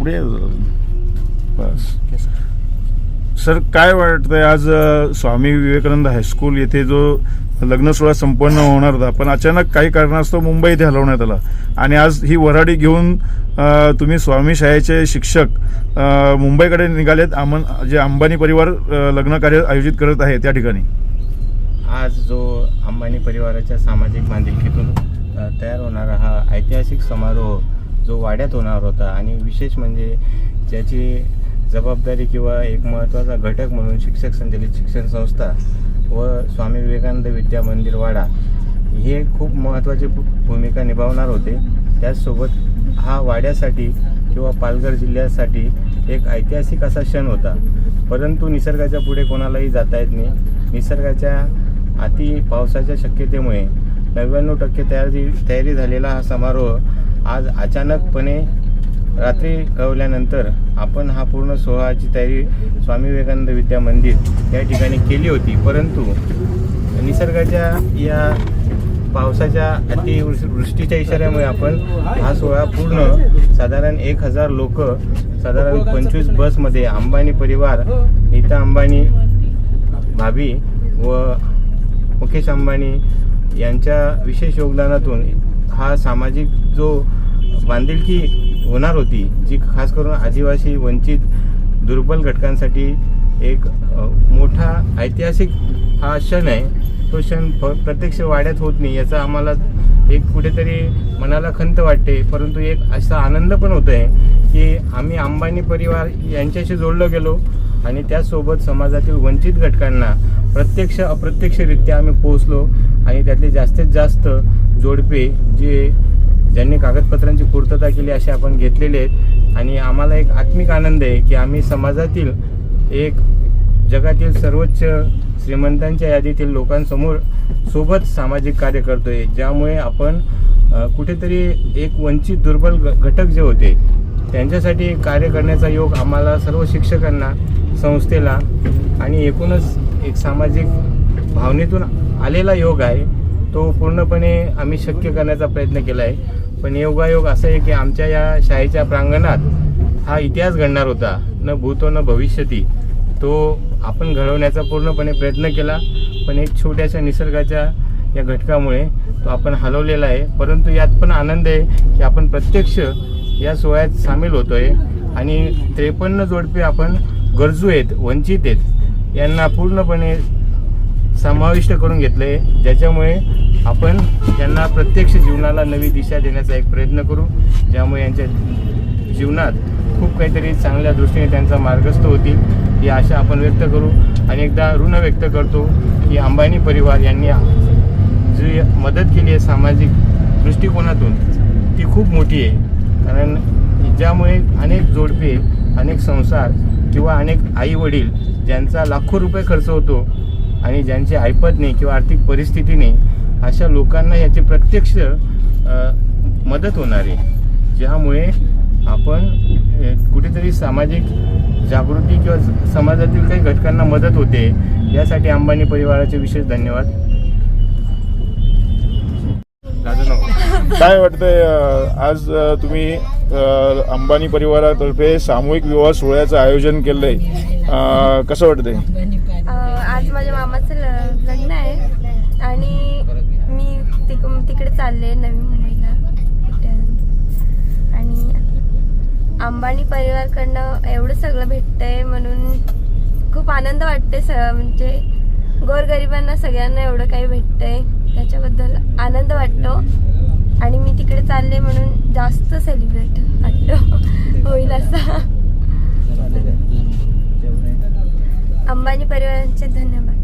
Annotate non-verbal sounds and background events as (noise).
पुढे. बस. सर. काय वाटतंय आज स्वामी विवेकानंद हायस्कूल येथे जो लग्न सोहळा संपन्न होणार होता पण अचानक काही कारणास्तव मुंबई इथे हलवण्यात आला. आणि आज ही वराडी घेऊन तुम्ही स्वामी शाळेचे शिक्षक मुंबईकडे निघालेत आमन जे अंबानी परिवार लग्न कार्य आयोजित करत आहे त्या ठिकाणी. आज जो अंबानी परिवाराच्या सामाजिक बांधिलकीतून तयार होणारा हा ऐतिहासिक समारोह जो वाड्यात होणार होता आणि विशेष म्हणजे ज्याची जबाबदारी किंवा एक महत्त्वाचा घटक म्हणून शिक्षक संचलित शिक्षण संस्था व स्वामी विवेकानंद विद्या मंदिर वाडा हे खूप महत्त्वाची भू- भूमिका निभावणार होते. त्याचसोबत हा वाड्यासाठी किंवा पालघर जिल्ह्यासाठी एक ऐतिहासिक असा क्षण होता. परंतु निसर्गाच्या पुढे कोणालाही जाता येत नाही. निसर्गाच्या अति पावसाच्या शक्यतेमुळे नव्याण्णव टक्के तयारी तयारी झालेला हा समारोह आज अचानकपणे रात्री कळवल्यानंतर आपण हा पूर्ण सोहळाची तयारी स्वामी विवेकानंद विद्या मंदिर या ठिकाणी केली होती. परंतु निसर्गाच्या या पावसाच्या अतिवृष्टीच्या इशाऱ्यामुळे आपण हा सोहळा पूर्ण साधारण एक हजार लोक साधारण पंचवीस बसमध्ये अंबानी परिवार नीता अंबानी भाभी व मुकेश अंबानी यांच्या विशेष योगदानातून हा सामाजिक जो बांधिलकी होणार होती जी खास करून आदिवासी वंचित दुर्बल घटकांसाठी एक मोठा ऐतिहासिक हा क्षण आहे. तो क्षण फ- प्रत्यक्ष वाड्यात होत नाही याचा आम्हाला एक कुठेतरी मनाला खंत वाटते. परंतु एक असा आनंद पण होत आहे की आम्ही अंबानी परिवार यांच्याशी जोडलो गेलो आणि त्याचसोबत समाजातील वंचित घटकांना प्रत्यक्ष अप्रत्यक्षरित्या आम्ही पोहोचलो आणि त्यातले जास्तीत जास्त जोडपे जे ज्यांनी कागदपत्रांची पूर्तता केली असे आपण घेतलेले आहेत. आणि आम्हाला एक आत्मिक आनंद आहे की आम्ही समाजातील एक जगातील सर्वोच्च श्रीमंतांच्या यादीतील लोकांसमोर सोबत सामाजिक कार्य करतोय. ज्यामुळे आपण कुठेतरी एक वंचित दुर्बल घ- घटक जे होते त्यांच्यासाठी कार्य करण्याचा योग आम्हाला सर्व शिक्षकांना संस्थेला आणि एकूणच एक सामाजिक भावनेतून आलेला योग आहे. तो पूर्णपणे आम्ही शक्य करण्याचा प्रयत्न केला आहे. पण योगायोग असं आहे की आमच्या या शाळेच्या प्रांगणात हा इतिहास घडणार होता न भूतो न भविष्यती. तो आपण घडवण्याचा पूर्णपणे प्रयत्न केला पण एक छोट्याशा निसर्गाच्या या घटकामुळे तो आपण हलवलेला आहे. परंतु यात पण आनंद आहे की आपण प्रत्यक्ष या सोहळ्यात सामील होतो आहे आणि त्रेपन्न जोडपे आपण गरजू आहेत वंचित आहेत यांना पूर्णपणे समाविष्ट करून घेतले. ज्याच्यामुळे आपण त्यांना प्रत्यक्ष जीवनाला नवी दिशा देण्याचा एक प्रयत्न करू. ज्यामुळे यांच्या जीवनात खूप काहीतरी चांगल्या दृष्टीने त्यांचा मार्गस्थ होतील ही आशा आपण व्यक्त करू. आणि एकदा ऋण व्यक्त करतो की अंबानी परिवार यांनी जी मदत केली आहे सामाजिक दृष्टिकोनातून ती खूप मोठी आहे. कारण ज्यामुळे अनेक जोडपे अनेक संसार किंवा अनेक आई वडील ज्यांचा लाखो रुपये खर्च होतो आणि ज्यांची ऐपत नाही किंवा आर्थिक परिस्थिती नाही अशा लोकांना याची प्रत्यक्ष मदत होणार आहे. ज्यामुळे आपण कुठेतरी सामाजिक जागृती किंवा समाजातील काही घटकांना मदत होते. यासाठी अंबानी परिवाराचे विशेष धन्यवाद. काय वाटतंय आज तुम्ही अंबानी परिवारातर्फे सामूहिक विवाह सोहळ्याचं आयोजन केलंय. कसं वाटतंय अ, आज माझ्या मामाचं ल- लग्न आहे आणि मी तिकडे चालले नवी मुंबईला. आणि अंबानी परिवारकडनं एवढं सगळं भेटतंय म्हणून खूप आनंद वाटते स म्हणजे गोरगरिबांना सगळ्यांना एवढं काही भेटतंय. त्याच्याबद्दल आनंद वाटतो. आणि मी तिकडे चालले म्हणून जास्त सेलिब्रेट वाटतो. (laughs) होईल असा. अंबानी परिवारांचे धन्यवाद.